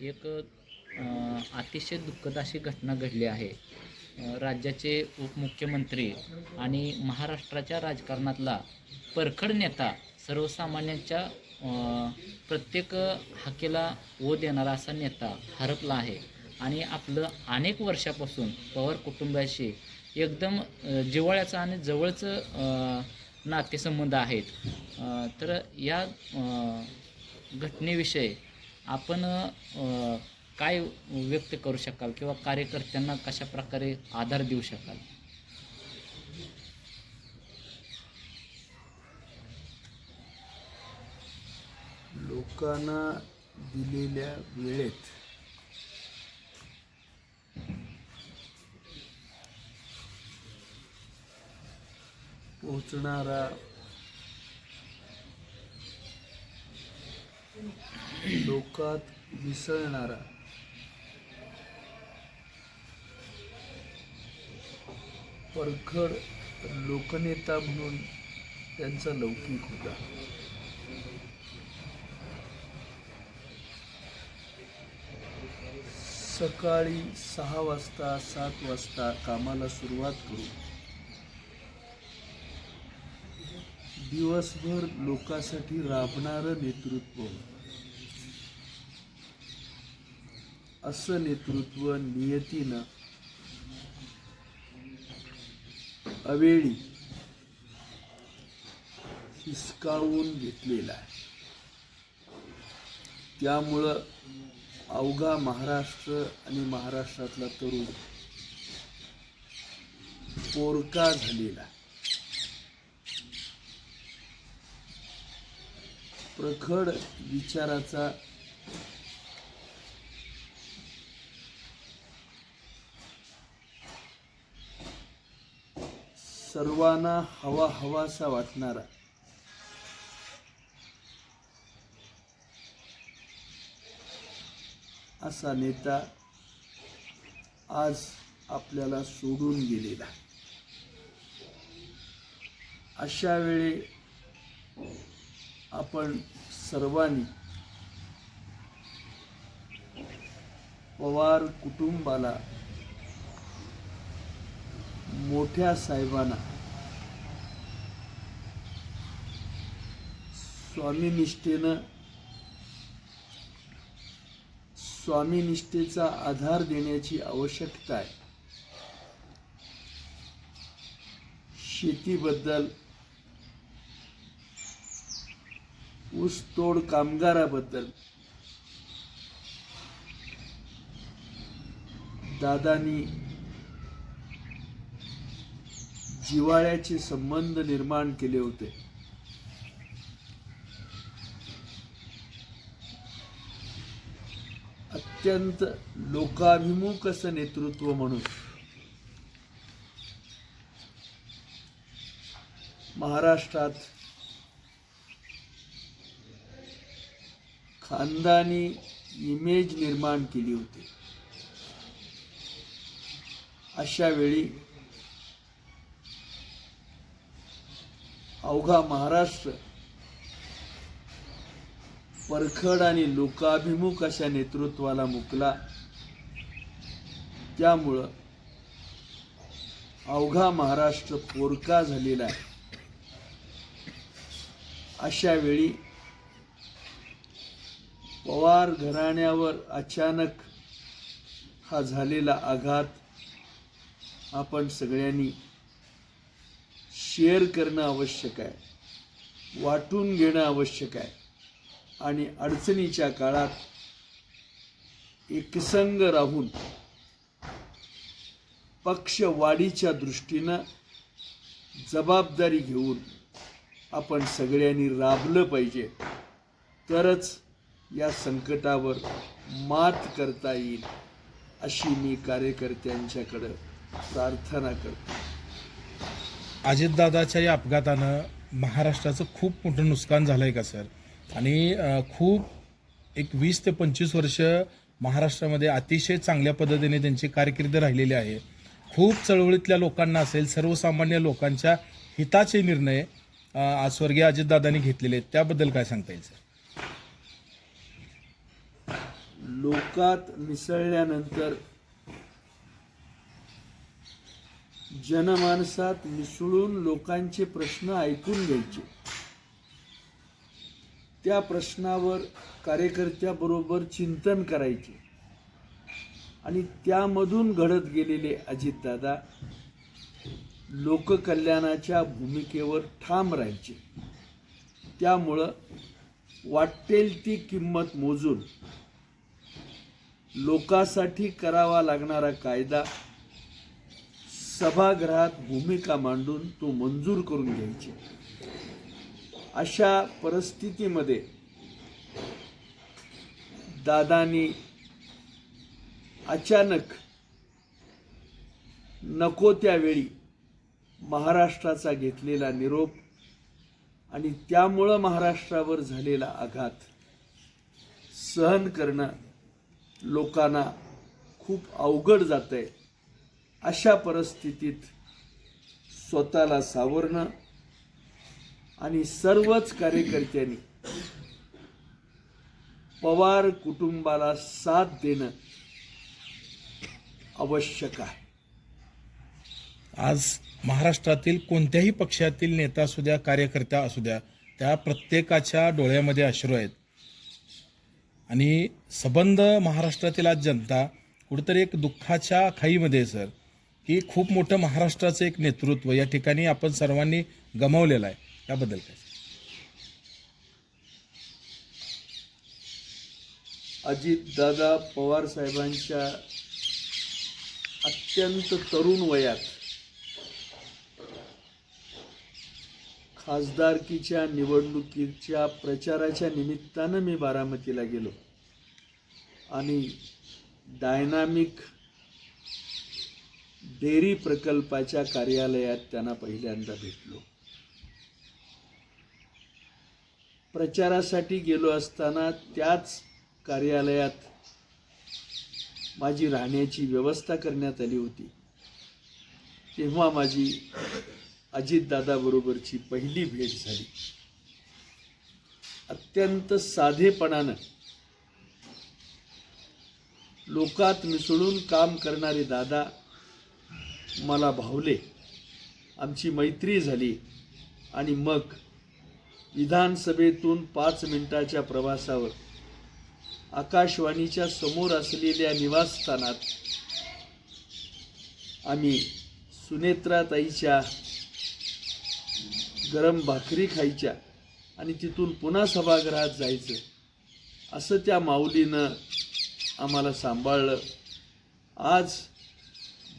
एक अतिशय दुःखद अशी घटना घडली आहे. राज्याचे उपमुख्यमंत्री आणि महाराष्ट्राच्या राजकारणातला परखड नेता सर्वसामान्यांच्या प्रत्येक हाकेला ओ देणारा असा नेता हरपला आहे. आणि आपलं अनेक वर्षापासून पवार कुटुंबाशी एकदम जिव्हाळ्याचं आणि जवळचं नातेसंबंध आहेत. तर या घटनेविषयी आपण काय व्यक्त करू शकाल किंवा कार्यकर्त्यांना कशा प्रकारे आधार देऊ शकाल? लोकांना दिलेल्या वेळेत पोहोचणारा लोकात मिसळणारा. परखड लोकनेता म्हणून त्यांचा लौकिक होता. सकाळी सहा वाजता सात वाजता कामाला सुरुवात करू. दिवसभर लोकांसाठी राबणारं नेतृत्व. असं नेतृत्व नियतीनं अवेळी हिसकावून घेतलेला आहे. त्यामुळं अवघा महाराष्ट्र आणि महाराष्ट्रातला तरुण पोरका झालेला प्रखड विचाराचा सर्वांना हवा हवासा वाटणारा असा नेता आज आपल्याला सोडून गेलेला आहे. अशा वेळी आपण सर्वांनी पवार कुटुंबाला मोठ्या साहेबांना. स्वामीनिष्ठेनं स्वामीनिष्ठेचा आधार देण्याची आवश्यकता आहे. शेतीबद्दल ऊसतोड कामगाराबद्दल. दादानी जिवाळ्याचे संबंध निर्माण केले होते. अत्यंत लोकाभिमुख असं नेतृत्व म्हणून महाराष्ट्रात खानदानी इमेज निर्माण केली होती. अशा वेळी अवघा महाराष्ट्र. परखड आणि लोकाभिमुख अशा नेतृत्वाला मुकला. त्यामुळं अवघा महाराष्ट्र पोरका झालेला आहे. अशा वेळी पवार घराण्यावर अचानक हा झालेला आघात आपण सगळ्यांनी शेअर करणं आवश्यक आहे. वाटून घेणं आवश्यक आहे. आणि अडचणीच्या काळात एकसंग राहून पक्षवाढीच्या दृष्टीनं जबाबदारी घेऊन आपण सगळ्यांनी राबलं पाहिजे. तरच या संकटावर मात करता येईल अशी मी कार्यकर्त्यांच्याकडं प्रार्थना करतो. अजितदादाच्या या अपघातानं महाराष्ट्राचं खूप मोठं नुकसान झालं आहे का सर? आणि खूप एक वीस ते पंचवीस वर्ष महाराष्ट्रामध्ये अतिशय चांगल्या पद्धतीने त्यांची कारकीर्द राहिलेली आहे. खूप चळवळीतल्या लोकांना असेल सर्वसामान्य लोकांच्या हिताचे निर्णय आज स्वर्गीय अजितदादांनी घेतलेले आहेत. त्याबद्दल काय सांगता येईल सर? लोकात मिसळल्यानंतर जनमानसात मिसळून लोकांचे प्रश्न ऐकून घ्यायचे. त्या प्रश्नावर कार्यकर्त्याबरोबर चिंतन करायचे. आणि त्यामधून घडत गेलेले अजितदादा लोककल्याणाच्या भूमिकेवर ठाम राहायचे. त्यामुळं वाटेल ती किंमत मोजून लोकासाठी करावा लागणारा कायदा सभागृहात भूमिका मांडून तो मंजूर करून घ्यायचे. अशा परिस्थितीमध्ये दादानी अचानक नको त्यावेळी महाराष्ट्राचा घेतलेला निरोप आणि त्यामुळं महाराष्ट्रावर झालेला आघात सहन करणं लोकांना खूप अवघड जात आहे अशा परिस्थितीत स्वतःला सावरणं आणि सर्वच कार्यकर्त्यांनी पवार कुटुंबाला साथ देणं आवश्यक आहे. आज महाराष्ट्रातील कोणत्याही पक्षातील नेता असू द्या कार्यकर्ता असू द्या त्या प्रत्येकाच्या डोळ्यामध्ये अश्रू आहेत. आणि सबंध महाराष्ट्रातील आज जनता कुठेतरी एक दुःखाच्या खाईमध्ये सर. की खूप मोठं महाराष्ट्राचं एक नेतृत्व या ठिकाणी आपण सर्वांनी गमावलेलं आहे. त्याबद्दल काय? अजितदादा पवार साहेबांच्या अत्यंत तरुण वयात खासदारकीच्या निवडणुकीच्या प्रचाराच्या निमित्तानं मी बारामतीला गेलो. आणि डायनामिक डेअरी प्रकल्पाच्या कार्यालयात त्यांना पहिल्यांदा भेटलो. प्रचारासाठी गेलो असताना त्याच कार्यालयात माझी राहण्याची व्यवस्था करण्यात आली होती. तेव्हा माझी अजितदादाबरोबरची पहिली भेट झाली. अत्यंत साधेपणानं लोकात मिसळून काम करणारे दादा मला भावले. आमची मैत्री झाली आणि मग विधानसभेतून पाच मिनिटाच्या प्रवासावर आकाशवाणीच्या समोर असलेल्या निवासस्थानात आम्ही सुनेत्राताईच्या गरम भाकरी खायच्या आणि तिथून पुन्हा सभागृहात जायचं असं त्या माऊलीनं आम्हाला सांभाळलं. आज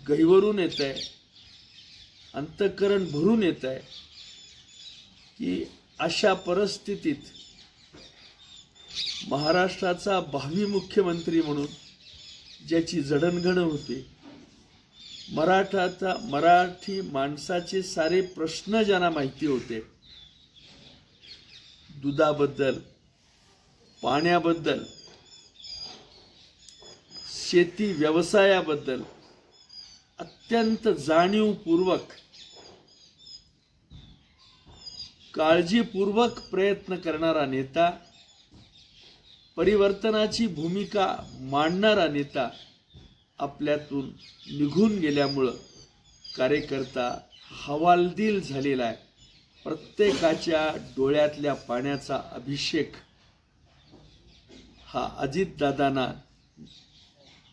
गहिवरून येत आहे अंतःकरण भरून येत आहे की अशा परिस्थितीत महाराष्ट्राचा भावी मुख्यमंत्री म्हणून ज्याची जडणघडण होते मराठाचा मराठी माणसाचे सारे प्रश्न ज्यांना माहिती होते दुधाबद्दल पाण्याबद्दल शेती व्यवसायाबद्दल अत्यंत जाणीवपूर्वक काळजीपूर्वक प्रयत्न करणारा नेता परिवर्तनाची भूमिका मांडणारा नेता आपल्यातून निघून गेल्यामुळं कार्यकर्ता हवालदिल झालेला आहे. प्रत्येकाच्या डोळ्यातल्या पाण्याचा अभिषेक हा अजितदादांना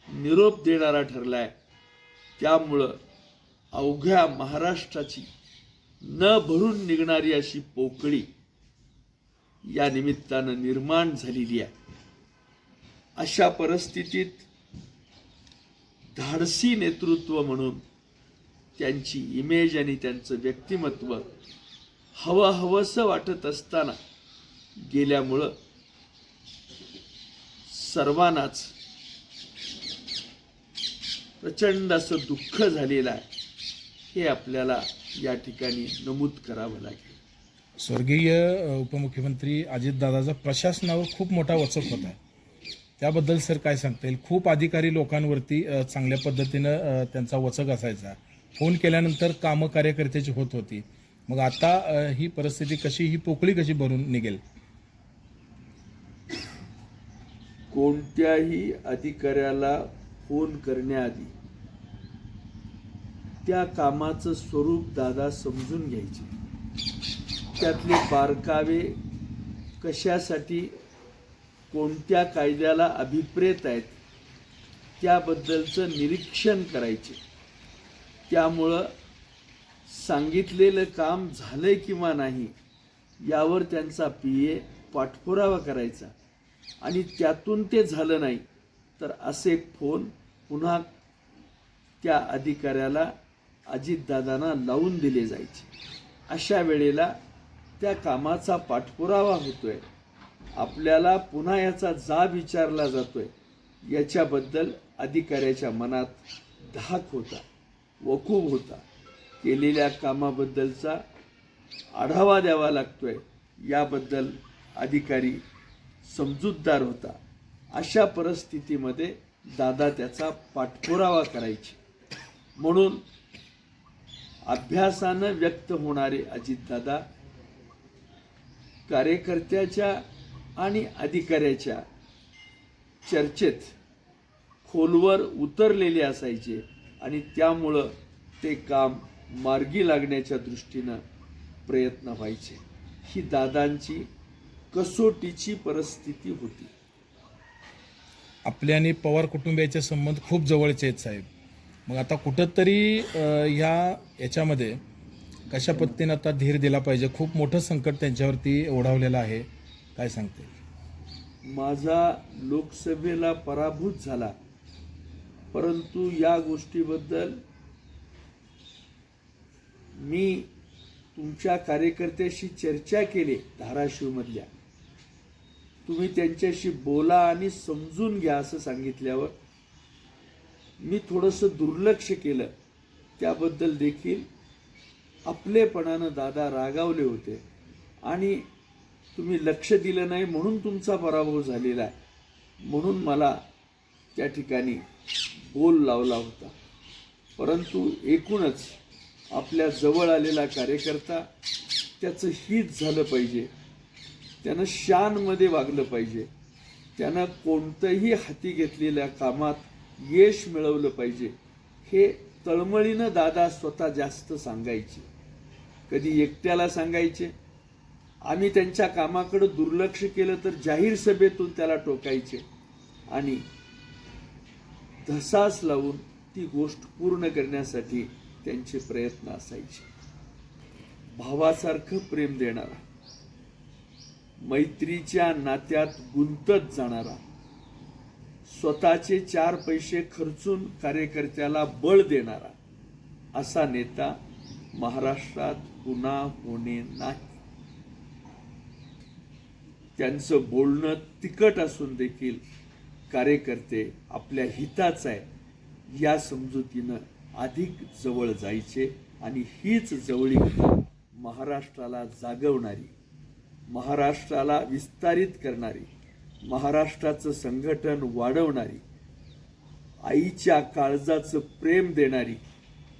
निरोप देणारा ठरला आहे त्यामुळं अवघ्या महाराष्ट्राची न भरून निघणारी अशी पोकळी या निमित्तानं निर्माण झालेली आहे. अशा परिस्थितीत धाडसी नेतृत्व म्हणून त्यांची इमेज आणि त्यांचं व्यक्तिमत्व हवं हवंसं वाटत असताना गेल्यामुळं सर्वांनाच प्रचंड असं दुःख झालेलं आहे. हे आपल्याला या ठिकाणी नमूद करावं लागेल. स्वर्गीय उपमुख्यमंत्री अजितदादाचा प्रशासनावर खूप मोठा वचक होता त्याबद्दल सर काय सांगता येईल? खूप अधिकारी लोकांवरती चांगल्या पद्धतीनं त्यांचा वचक असायचा. फोन केल्यानंतर कामं कार्यकर्त्याची होत होती. मग आता ही परिस्थिती कशी ही पोकळी कशी भरून निघेल? कोणत्याही अधिकाऱ्याला फोन करण्याआधी त्या कामाचं स्वरूप दादा समजून घ्यायचे. त्यातले बारकावे कशासाठी कोणत्या कायद्याला अभिप्रेत आहेत त्याबद्दलचं निरीक्षण करायचे. त्यामुळं सांगितलेलं काम झालंय किंवा नाही यावर त्यांचा पी ए पाठपुरावा करायचा आणि त्यातून ते झालं नाही. तर असे फोन पुन्हा त्या अधिकाऱ्याला अजितदादांना लावून दिले जायचे. अशा वेळेला त्या कामाचा पाठपुरावा होतोय. आपल्याला पुन्हा याचा जाब विचारला जातोय. याच्याबद्दल अधिकाऱ्याच्या मनात धाक होता वकूब होता. केलेल्या कामाबद्दलचा आढावा द्यावा लागतोय. याबद्दल अधिकारी समजूतदार होता. अशा परिस्थितीमध्ये दादा त्याचा पाठपुरावा करायचे. म्हणून अभ्यासानं व्यक्त होणारे अजितदादा कार्यकर्त्याच्या आणि अधिकाऱ्याच्या चर्चेत खोलवर उतरलेले असायचे आणि त्यामुळं ते काम मार्गी लागण्याच्या दृष्टीनं प्रयत्न व्हायचे. ही दादांची कसोटीची परिस्थिती होती. आपले आणि पवार कुटुंबियाचे संबंध खूप जवळचे आहेत साहेब. मग आता कुठंतरी ह्या याच्यामध्ये कशा पद्धतीनं आता धीर दिला पाहिजे? खूप मोठं संकट त्यांच्यावरती ओढावलेलं आहे. काय सांगते? माझा लोकसभेला पराभूत झाला. परंतु या गोष्टीबद्दल मी तुमच्या कार्यकर्त्याशी चर्चा केली धाराशिवमधल्या. तुम्ही त्यांच्याशी बोला आणि समजून घ्या असं सांगितल्यावर मी थोडंसं दुर्लक्ष केलं. त्याबद्दल देखील आपलेपणानं दादा रागावले होते आणि तुम्ही लक्ष दिलं नाही म्हणून तुमचा पराभव झालेला आहे. म्हणून मला त्या ठिकाणी बोल लावला होता. परंतु एकूणच आपल्या जवळ आलेला कार्यकर्ता त्याचं हित झालं पाहिजे. त्यानं शानमध्ये वागलं पाहिजे. त्यानं कोणतंही हाती घेतलेल्या कामात यश मिळवलं पाहिजे. हे तळमळीनं दादा स्वतः जास्त सांगायचे. कधी एकट्याला सांगायचे. आम्ही त्यांच्या कामाकडं दुर्लक्ष केलं तर जाहीर सभेतून त्याला टोकायचे. आणि धसास लावून ती गोष्ट पूर्ण करण्यासाठी त्यांचे प्रयत्न असायचे. भावासारखं प्रेम देणारा. मैत्रीच्या नात्यात गुंतत जाणारा. स्वतःचे चार पैसे खर्चून कार्यकर्त्याला बळ देणारा. असा नेता महाराष्ट्रात पुन्हा होणे नाही. त्यांचं बोलणं तिखट असून देखील कार्यकर्ते आपल्या हिताच आहे या समजुतीनं अधिक जवळ जायचे आणि हीच जवळीकता महाराष्ट्राला जागवणारी महाराष्ट्राला विस्तारित करणारी महाराष्ट्राचं संघटन वाढवणारी आईच्या काळजाचं प्रेम देणारी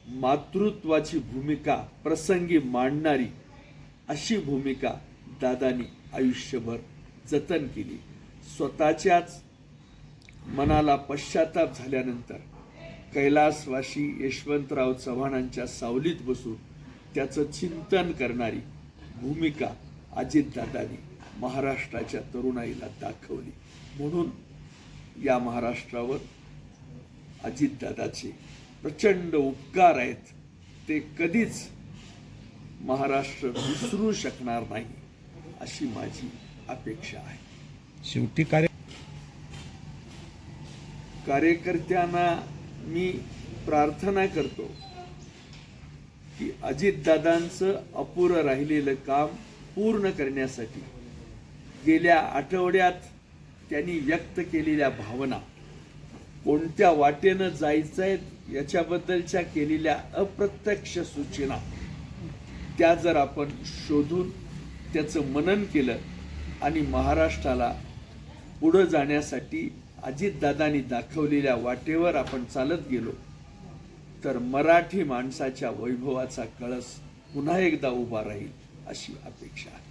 मातृत्वाची भूमिका प्रसंगी मांडणारी अशी भूमिका दादानी आयुष्यभर जतन केली. स्वतःच्याच मनाला पश्चाताप झाल्यानंतर कैलासवासी यशवंतराव चव्हाणांच्या सावलीत बसून त्याचं चिंतन करणारी भूमिका अजितदादांनी महाराष्ट्राच्या तरुणाईला दाखवली. म्हणून या महाराष्ट्रावर अजितदादाचे प्रचंड उपकार आहेत. ते कधीच महाराष्ट्र विसरू शकणार नाही अशी माझी अपेक्षा आहे. शेवटी कार्य कार्यकर्त्यांना मी प्रार्थना करतो की अजितदादांचं अपुरं राहिलेलं काम पूर्ण करण्यासाठी गेल्या आठवड्यात त्यांनी व्यक्त केलेल्या भावना कोणत्या वाटेनं जायचं आहे याच्याबद्दलच्या केलेल्या अप्रत्यक्ष सूचना त्या जर आपण शोधून त्याचं मनन केलं आणि महाराष्ट्राला पुढं जाण्यासाठी अजितदादांनी दाखवलेल्या वाटेवर आपण चालत गेलो तर मराठी माणसाच्या वैभवाचा कळस पुन्हा एकदा उभा राहील. अशी अपेक्षा आहे